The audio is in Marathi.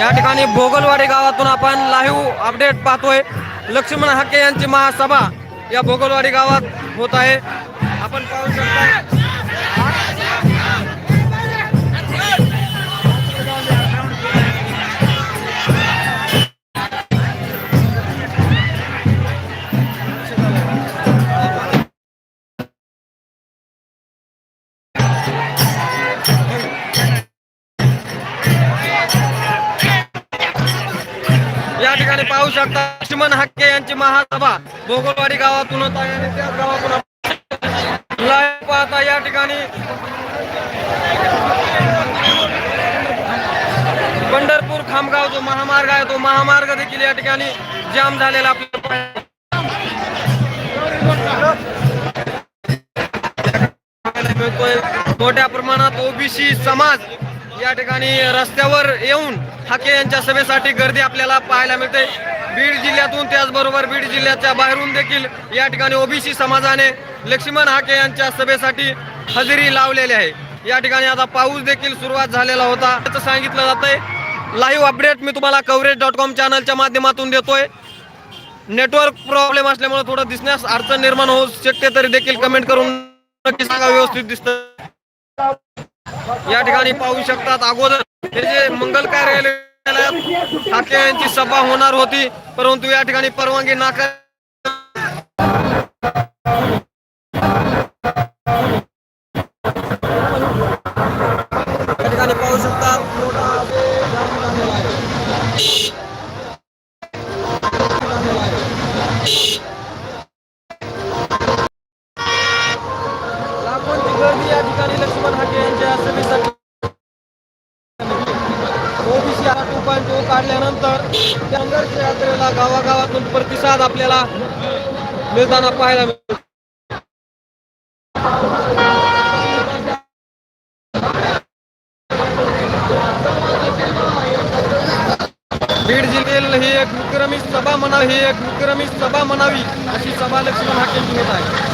या ठिकाणी भोगलवाडी गावातून आपण लाईव्ह अपडेट पाहतोय. लक्ष्मण हक्के यांची महासभा या भोगलवाडी गावात होत आहे. आपण पाहू शकता ठिकाणी पाहू शकता लक्ष्मण हक्के यांची महासभा भोगोलवाडी गावातून होत आहे आणि त्याच गावातून लाईव्ह पाहता या ठिकाणी. पंढरपूर खामगाव जो महामार्ग आहे तो महामार्ग देखील या ठिकाणी जाम झालेला आपल्याला मिळतोय मोठ्या प्रमाणात ओबीसी समाज. या ठिकाणी रस्त्यावर येऊन हाके यांच्या सभेसाठी गर्दी आपल्याला पाहायला मिळते. बीड जिल्ह्यातून त्याचबरोबर बीड जिल्ह्याच्या बाहेरून देखील या ठिकाणी ओबीसी समाजाने लक्ष्मण हाके यांच्या सभेसाठी हजेरी लावलेली आहे. या ठिकाणी आता पाऊस देखील सुरुवात झालेला होता. असं सांगितलं जातंय. लाईव्ह अपडेट मी तुम्हाला कव्हरेज डॉट कॉम चॅनलच्या माध्यमातून देतोय. नेटवर्क प्रॉब्लेम असल्यामुळे थोडं दिसण्यास अडचण निर्माण होऊ शकते तरी देखील कमेंट करून नक्की सांगा. व्यवस्थित दिसत. या ठिकाणी पाहू शकतात अगोदर हे जे मंगल कार्यालयात ठाकरे यांची सभा होणार होती परंतु या ठिकाणी परवानगी नाकार या ठिकाणी पाहू शकतात. गर्दी या ठिकाणी लक्ष्मण हाके यांच्या सभेसाठी ओबीसी टू पॉईंट काढल्यानंतर संघर्ष यात्रेला गावागावातून प्रतिसाद आपल्याला मिळताना पाहायला मिळतो. बीड जिल्ह्यातील ही एक विक्रमी सभा म्हणावी ही एक विक्रमी सभा म्हणावी अशी सभा लक्ष्मण हाकेंची होत आहे